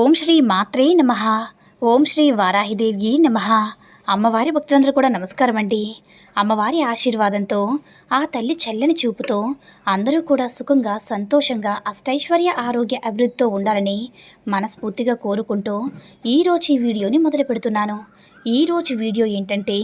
ఓం శ్రీ మాత్రే నమ. ఓం శ్రీ వారాహిదేవి నమ. అమ్మవారి భక్తులందరూ కూడా నమస్కారం అండి. అమ్మవారి ఆశీర్వాదంతో ఆ తల్లి చల్లని చూపుతో అందరూ కూడా సుఖంగా సంతోషంగా అష్టైశ్వర్య ఆరోగ్య అభివృద్ధితో ఉండాలని మనస్ఫూర్తిగా కోరుకుంటూ ఈరోజు ఈ వీడియోని మొదలు పెడుతున్నాను. ఈరోజు వీడియో ఏంటంటే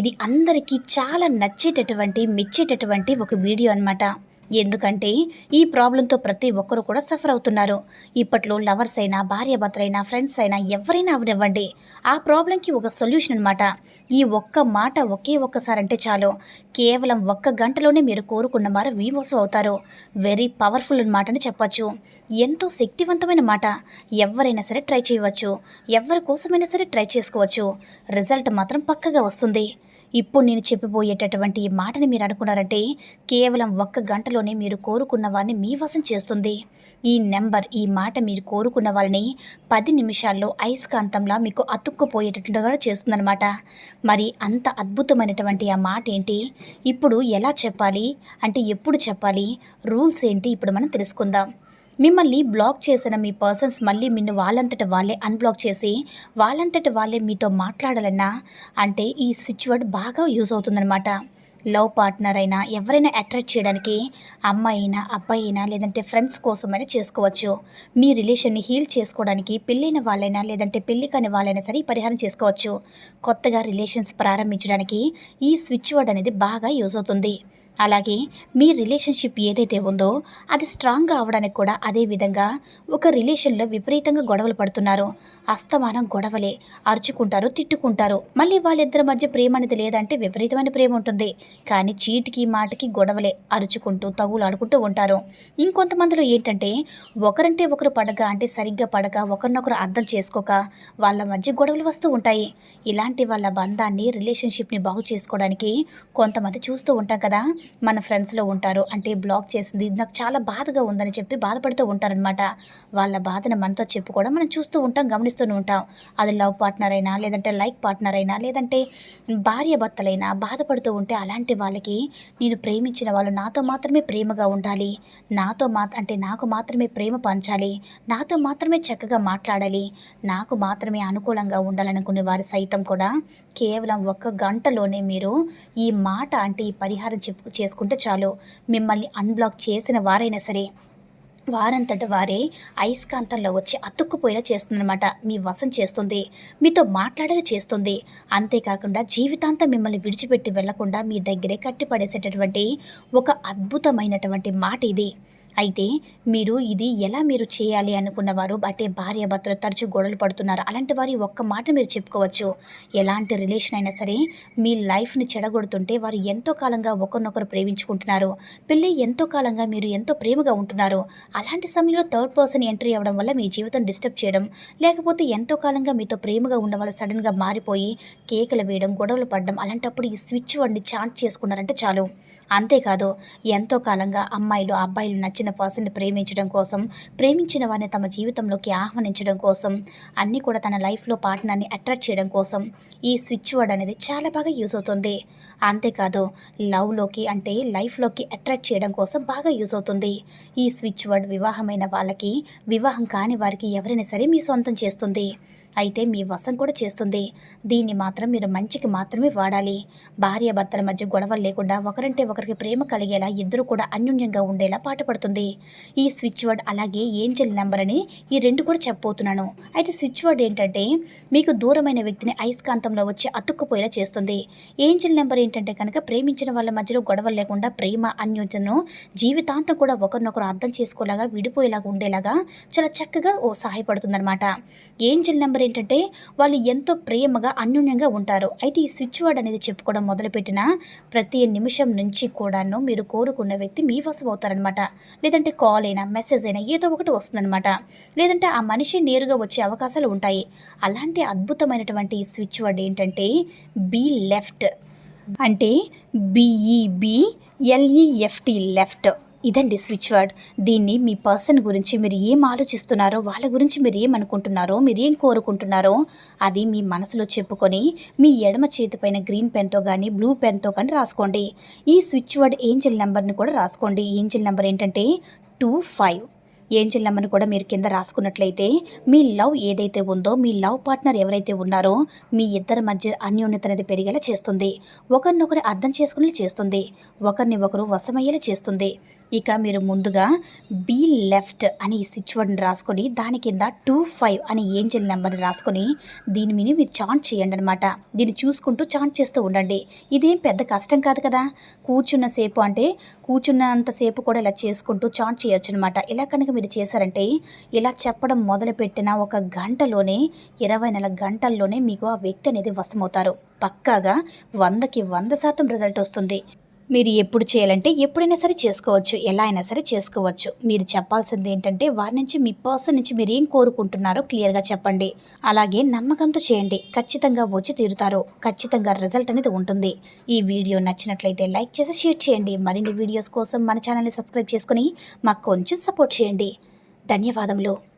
ఇది అందరికీ చాలా నచ్చేటటువంటి మెచ్చేటటువంటి ఒక వీడియో అన్నమాట. ఎందుకంటే ఈ ప్రాబ్లంతో ప్రతి ఒక్కరు కూడా సఫర్ అవుతున్నారు. ఇప్పట్లో లవర్స్ అయినా భార్యాభర్తలైనా ఫ్రెండ్స్ అయినా ఎవరైనా అవనివ్వండి. ఆ ప్రాబ్లంకి ఒక సొల్యూషన్ అనమాట ఈ ఒక్క మాట ఒకే ఒక్కసారి అంటే చాలు. కేవలం ఒక్క గంటలోనే మీరు కోరుకున్న మారు వీవోసం అవుతారు. వెరీ పవర్ఫుల్ అనమాట అని చెప్పచ్చు. ఎంతో శక్తివంతమైన మాట. ఎవరైనా సరే ట్రై చేయవచ్చు. ఎవరి కోసమైనా సరే ట్రై చేసుకోవచ్చు. రిజల్ట్ మాత్రం పక్కగా వస్తుంది. ఇప్పుడు నేను చెప్పబోయేటటువంటి ఈ మాటని మీరు అనుకున్నారంటే కేవలం ఒక్క గంటలోనే మీరు కోరుకున్న వారిని మీ వశం చేస్తుంది. ఈ నెంబర్ ఈ మాట మీరు కోరుకున్న వాళ్ళని పది నిమిషాల్లో అయస్కాంతంలా మీకు అతుక్కుపోయేటట్లుగా చేస్తుందన్నమాట. మరి అంత అద్భుతమైనటువంటి ఆ మాట ఏంటి? ఇప్పుడు ఎలా చెప్పాలి? అంటే ఎప్పుడు చెప్పాలి? రూల్స్ ఏంటి? ఇప్పుడు మనం తెలుసుకుందాం. మిమ్మల్ని బ్లాక్ చేసిన మీ పర్సన్స్ మళ్ళీ మిన్ను వాళ్ళంతట వాళ్ళే అన్బ్లాక్ చేసి వాళ్ళంతట వాళ్ళే మీతో మాట్లాడాలన్నా అంటే ఈ సిచ్యువర్డ్ బాగా యూజ్ అవుతుందన్నమాట. లవ్ పార్ట్నర్ అయినా ఎవరైనా అట్రాక్ట్ చేయడానికి అమ్మాయి అయినా అబ్బాయి అయినా లేదంటే ఫ్రెండ్స్ కోసమైనా చేసుకోవచ్చు. మీ రిలేషన్ని హీల్ చేసుకోవడానికి పెళ్ళైన వాళ్ళైనా లేదంటే పెళ్ళి కాని వాళ్ళైనా సరే పరిహారం చేసుకోవచ్చు. కొత్తగా రిలేషన్స్ ప్రారంభించడానికి ఈ స్విచ్ వర్డ్ అనేది బాగా యూజ్ అవుతుంది. అలాగే మీ రిలేషన్షిప్ ఏదైతే ఉందో అది స్ట్రాంగ్గా అవడానికి కూడా అదే విధంగా ఒక రిలేషన్లో విపరీతంగా గొడవలు పడుతున్నారు. అస్తమానం గొడవలే అరుచుకుంటారు తిట్టుకుంటారు. మళ్ళీ వాళ్ళిద్దరి మధ్య ప్రేమ అనేది లేదంటే విపరీతమైన ప్రేమ ఉంటుంది. కానీ చీటికి మాటకి గొడవలే అరుచుకుంటూ తగులాడుకుంటూ ఉంటారు. ఇంకొంతమందిలో ఏంటంటే ఒకరంటే ఒకరు పడక అంటే సరిగ్గా పడక ఒకరినొకరు అర్థం చేసుకోక వాళ్ళ మధ్య గొడవలు వస్తూ ఉంటాయి. ఇలాంటి వాళ్ళ బంధాన్ని రిలేషన్షిప్ని బాగు చేసుకోవడానికి కొంతమంది చూస్తూ ఉంటాం కదా. మన ఫ్రెండ్స్లో ఉంటారు. అంటే బ్లాక్ చేసింది. నాకు చాలా బాధగా ఉందని చెప్పి బాధపడుతూ ఉంటారనమాట వాళ్ళ బాధను మనతో చెప్పుకోవడం మనం చూస్తూ ఉంటాం గమనిస్తూనే ఉంటాం. అది లవ్ పార్ట్నర్ అయినా లేదంటే లైక్ పార్ట్నర్ అయినా లేదంటే భార్య భర్తలైనా బాధపడుతూ ఉంటే అలాంటి వాళ్ళకి నేను ప్రేమించిన వాళ్ళు నాతో మాత్రమే ప్రేమగా ఉండాలి. నాతో మా అంటే నాకు మాత్రమే ప్రేమ పంచాలి. నాతో మాత్రమే చక్కగా మాట్లాడాలి. నాకు మాత్రమే అనుకూలంగా ఉండాలనుకునే వారి సైతం కూడా కేవలం ఒక్క గంటలోనే మీరు ఈ మాట అంటే ఈ పరిహారం చెప్పు చేసుకుంటే చాలు. మిమ్మల్ని అన్బ్లాక్ చేసిన వారైనా సరే వారంతట వారే అయస్కాంతంలో వచ్చి అతుక్కుపోయేలా చేస్తుందన్నమాట. మీ వశం చేస్తుంది మీతో మాట్లాడేలా చేస్తుంది. అంతేకాకుండా జీవితాంతం మిమ్మల్ని విడిచిపెట్టి వెళ్ళకుండా మీ దగ్గరే కట్టిపడేసేటటువంటి ఒక అద్భుతమైనటువంటి మాట ఇది. అయితే మీరు ఇది ఎలా మీరు చేయాలి అనుకున్నవారు అంటే భార్య భర్తలు తరచూ గొడవలు పడుతున్నారు. అలాంటి వారి ఒక్క మాట మీరు చెప్పుకోవచ్చు. ఎలాంటి రిలేషన్ అయినా సరే మీ లైఫ్ని చెడగొడుతుంటే వారు ఎంతో కాలంగా ఒకరినొకరు ప్రేమించుకుంటున్నారు. పెళ్ళి ఎంతో కాలంగా మీరు ఎంతో ప్రేమగా ఉంటున్నారు. అలాంటి సమయంలో థర్డ్ పర్సన్ ఎంట్రీ అవ్వడం వల్ల మీ జీవితం డిస్టర్బ్ చేయడం లేకపోతే ఎంతో కాలంగా మీతో ప్రేమగా ఉన్న వాళ్ళు సడన్గా మారిపోయి కేకలు వేయడం గొడవలు పడడం అలాంటప్పుడు ఈ స్విచ్ వాడిని చాట్ చేసుకున్నారంటే చాలు. అంతేకాదు ఎంతో కాలంగా అమ్మాయిలు అబ్బాయిలు నచ్చిన పర్సన్ని ప్రేమించడం కోసం ప్రేమించిన వారిని తమ జీవితంలోకి ఆహ్వానించడం కోసం అన్నీ కూడా తన లైఫ్లో పార్ట్నర్ని అట్రాక్ట్ చేయడం కోసం ఈ స్విచ్ వర్డ్ అనేది చాలా బాగా యూజ్ అవుతుంది. అంతేకాదు లవ్లోకి అంటే లైఫ్లోకి అట్రాక్ట్ చేయడం కోసం బాగా యూజ్ అవుతుంది. ఈ స్విచ్ వర్డ్ వివాహమైన వాళ్ళకి వివాహం కాని వారికి ఎవరైనా సరే మీ సొంతం చేస్తుంది. అయితే మీ వశం కూడా చేస్తుంది. దీన్ని మాత్రం మీరు మంచికి మాత్రమే వాడాలి. భార్య భర్తల మధ్య గొడవలు లేకుండా ఒకరంటే ఒకరికి ప్రేమ కలిగేలా ఇద్దరు కూడా అన్యోన్యంగా ఉండేలా పాటుపడుతుంది. ఈ స్విచ్ వర్డ్ అలాగే ఏంజల్ నెంబర్ అని ఈ రెండు కూడా చెప్పబోతున్నాను. అయితే స్విచ్ వర్డ్ ఏంటంటే మీకు దూరమైన వ్యక్తిని అయస్కాంతంలో వచ్చి అతుక్కుపోయేలా చేస్తుంది. ఏంజల్ నెంబర్ ఏంటంటే కనుక ప్రేమించిన వాళ్ళ మధ్యలో గొడవలు లేకుండా ప్రేమ అన్యోన్యతను జీవితాంతం కూడా ఒకరినొకరు అర్థం చేసుకోలేగా విడిపోయేలాగా ఉండేలాగా చాలా చక్కగా ఓ సహాయపడుతుందన్నమాట. ఏంజల్ నెంబర్ నెంబర్ ఏంటంటే వాళ్ళు ఎంతో ప్రేమగా అన్యోన్యంగా ఉంటారు. అయితే ఈ స్విచ్ వర్డ్ అనేది చెప్పుకోవడం మొదలుపెట్టిన ప్రతి నిమిషం నుంచి కూడాను మీరు కోరుకున్న వ్యక్తి మీ వశం అవుతారనమాట లేదంటే కాల్ అయినా మెసేజ్ అయినా ఏదో ఒకటి వస్తుందన్నమాట. లేదంటే ఆ మనిషి నేరుగా వచ్చే అవకాశాలు ఉంటాయి. అలాంటి అద్భుతమైనటువంటి స్విచ్ వర్డ్ ఏంటంటే బీ లెఫ్ట్. అంటే B E B L E F T left. ఇదండి స్విచ్ వర్డ్. దీన్ని మీ పర్సన్ గురించి మీరు ఏం ఆలోచిస్తున్నారో వాళ్ళ గురించి మీరు ఏమనుకుంటున్నారో మీరు ఏం కోరుకుంటున్నారో అది మీ మనసులో చెప్పుకొని మీ ఎడమ చేతి పైన గ్రీన్ పెన్తో కానీ బ్లూ పెన్తో కానీ రాసుకోండి. ఈ స్విచ్ వర్డ్ ఏంజిల్ నెంబర్ని కూడా రాసుకోండి. ఏంజిల్ నెంబర్ ఏంటంటే టూ ఫైవ్. ఏంజిల్ నెంబర్ని కూడా మీరు కింద రాసుకున్నట్లయితే మీ లవ్ ఏదైతే ఉందో మీ లవ్ పార్ట్నర్ ఎవరైతే ఉన్నారో మీ ఇద్దరి మధ్య అన్యోన్యత అనేది పెరిగేలా చేస్తుంది. ఒకరినొకరు అర్థం చేసుకునేలా చేస్తుంది. ఒకరిని ఒకరు వశమయ్యేలా చేస్తుంది. ఇక మీరు ముందుగా బీ లెఫ్ట్ అని స్విచ్ వర్డ్ని రాసుకొని దాని కింద టూ ఫైవ్ అని ఏంజిల్ నెంబర్ని రాసుకొని దీని మీద మీరు చాంట్ చేయండి అనమాట దీన్ని చూసుకుంటూ చాంట్ చేస్తూ ఉండండి. ఇదేం పెద్ద కష్టం కాదు కదా? కూర్చున్న సేపు అంటే కూర్చున్నంతసేపు కూడా ఇలా చేసుకుంటూ చాంట్ చేయొచ్చు అనమాట ఇలా కనుక మీరు చేశారంటే ఇలా చెప్పడం మొదలుపెట్టిన ఒక గంటలోనే ఇరవై నెల గంటల్లోనే మీకు ఆ వ్యక్తి అనేది వశమవుతారు. పక్కాగా వందకి వంద శాతం రిజల్ట్ వస్తుంది. మీరు ఎప్పుడు చేయాలంటే ఎప్పుడైనా సరే చేసుకోవచ్చు. ఎలా అయినా సరే చేసుకోవచ్చు. మీరు చెప్పాల్సింది ఏంటంటే వారి నుంచి మీ పర్సన్ నుంచి మీరు ఏం కోరుకుంటున్నారో క్లియర్గా చెప్పండి. అలాగే నమ్మకంతో చేయండి. ఖచ్చితంగా వచ్చి తీరుతారు. ఖచ్చితంగా రిజల్ట్ అనేది ఉంటుంది. ఈ వీడియో నచ్చినట్లయితే లైక్ చేసి షేర్ చేయండి. మరిన్ని వీడియోస్ కోసం మన ఛానల్ని సబ్స్క్రైబ్ చేసుకుని మాకు కొంచెం సపోర్ట్ చేయండి. ధన్యవాదములు.